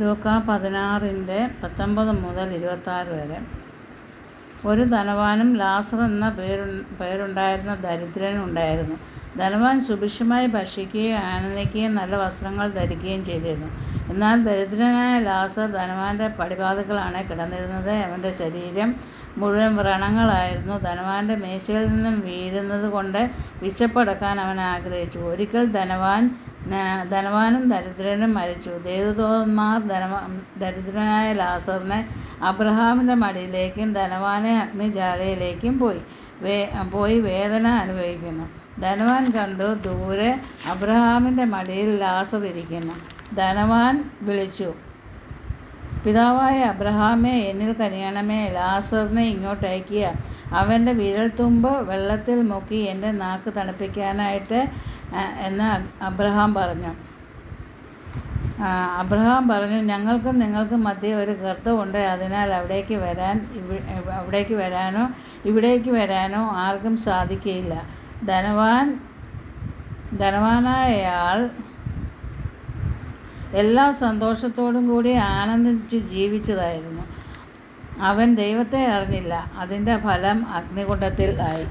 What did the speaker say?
ലൂക്ക പതിനാറിന്റെ പത്തൊമ്പത് മുതൽ ഇരുപത്താറ് വരെ. ഒരു ധനവാനും ലാസർ എന്ന പേരു പേരുണ്ടായിരുന്ന ദരിദ്രനും ഉണ്ടായിരുന്നു. ധനവാൻ സുഭിക്ഷമായി ഭക്ഷിക്കുകയും ആനന്ദിക്കുകയും നല്ല വസ്ത്രങ്ങൾ ധരിക്കുകയും ചെയ്തിരുന്നു. എന്നാൽ ദരിദ്രനായ ലാസർ ധനവാന്റെ പടിവാതിൽക്കലാണ് കിടന്നിരുന്നത്. അവന്റെ ശരീരം മുഴുവൻ വ്രണങ്ങളായിരുന്നു. ധനവാന്റെ മേശയിൽ നിന്നും വീഴുന്നത് കൊണ്ട് വിശപ്പടക്കാൻ അവൻ ആഗ്രഹിച്ചു. ഒരിക്കൽ ധനവാൻ ധനവാനും ദരിദ്രനും മരിച്ചു. ദേവദൂതന്മാർ ധനവാ ദരിദ്രനായ ലാസറിനെ അബ്രഹാമിന്റെ മടിയിലേക്കും ധനവാനെ അഗ്നിജാലയിലേക്കും പോയി വേ പോയി വേദന അനുഭവിക്കുന്നു. ധനവാൻ കണ്ടു ദൂരെ അബ്രഹാമിന്റെ മടിയിൽ ലാസർ ഇരിക്കുന്നു. ധനവാൻ വിളിച്ചു. പിതാവായ അബ്രഹാമേ എന്നിൽ കനിയണമേ. ലാസറിനെ ഇങ്ങോട്ട് അയക്കുക. അവന്റെ വിരൽത്തുമ്പ് വെള്ളത്തിൽ മുക്കി എന്റെ നാക്ക് തണുപ്പിക്കാനായിട്ട് എന്ന് അബ്രഹാം പറഞ്ഞു. അബ്രഹാം പറഞ്ഞു ഞങ്ങൾക്കും നിങ്ങൾക്കും മധ്യേ ഒരു ഗർത്തമുണ്ട് അതിനാൽ അവിടേക്ക് വരാൻ അവിടേക്ക് വരാനോ ഇവിടേക്ക് വരാനോ ആർക്കും സാധിക്കുകയില്ല ധനവാൻ ധനവാനായയാൾ എല്ലാ സന്തോഷത്തോടും കൂടി ആനന്ദിച്ച് ജീവിച്ചതായിരുന്നു. അവൻ ദൈവത്തെ അറിഞ്ഞില്ല. അതിന്റെ ഫലം അഗ്നികുണ്ഡത്തിൽ ആയി.